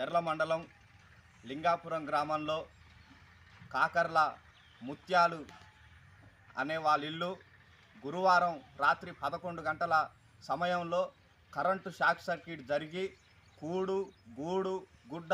మండలం లింగాపురం గ్రామంలో కాకర్ల ముత్యాలు అనే వాళ్ళ ఇల్లు గురువారం రాత్రి పదకొండు గంటల సమయంలో కరెంటు షాక్ సర్క్యూట్ జరిగి కూడు గూడు గుడ్డ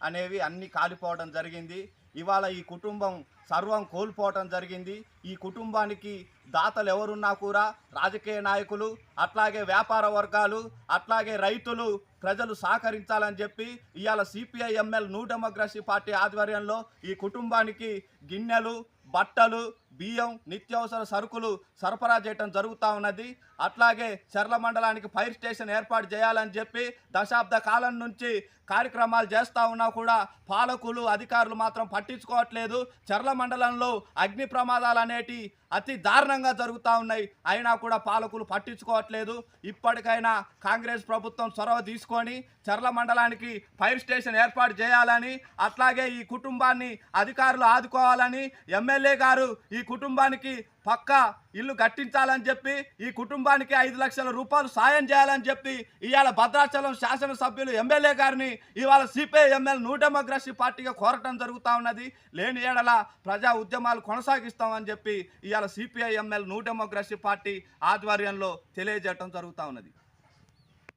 అనేవి అన్నీ కాలిపోవడం జరిగింది. ఇవాళ ఈ కుటుంబం సర్వం కోల్పోవటం జరిగింది. ఈ కుటుంబానికి దాతలు ఎవరున్నా కూడా రాజకీయ నాయకులు అట్లాగే వ్యాపార వర్గాలు అట్లాగే రైతులు ప్రజలు సహకరించాలని చెప్పి ఇవాళ CPI ML new democracy party ఆధ్వర్యంలో ఈ కుటుంబానికి గిన్నెలు బట్టలు బియ్యం నిత్యావసర సరుకులు సరఫరా చేయటం జరుగుతూ ఉన్నది. అట్లాగే చర్ల మండలానికి ఫైర్ స్టేషన్ ఏర్పాటు చేయాలని చెప్పి దశాబ్ద కాలం నుంచి కార్యక్రమాలు చేస్తూ ఉన్నా కూడా పాలకులు అధికారులు మాత్రం పట్టించుకోవట్లేదు. చర్ల మండలంలో అగ్ని ప్రమాదాలు అనేటి అతి దారుణంగా జరుగుతూ ఉన్నాయి. అయినా కూడా పాలకులు పట్టించుకోవట్లేదు. ఇప్పటికైనా కాంగ్రెస్ ప్రభుత్వం చొరవ తీసుకొని చర్ల మండలానికి ఫైర్ స్టేషన్ ఏర్పాటు చేయాలని అట్లాగే ఈ కుటుంబాన్ని అధికారులు ఆదుకోవాలని ఎమ్మెల్యే గారు ఈ కుటుంబానికి పక్క ఇల్లు కట్టించాలని చెప్పి ఈ కుటుంబానికి ఐదు లక్షల రూపాయలు సాయం చేయాలని చెప్పి ఇవాళ భద్రాచలం శాసనసభ్యులు ఎమ్మెల్యే గారిని ఇవాళ సిపిఐ ఎమ్మెల్యే న్యూ డెమోక్రసీ పార్టీగా కోరటం జరుగుతూ ఉన్నది. లేని ఏడల ప్రజా ఉద్యమాలు కొనసాగిస్తామని చెప్పి ఇవాళ CPI MLA new democracy party ఆధ్వర్యంలో తెలియజేయటం జరుగుతూ ఉన్నది.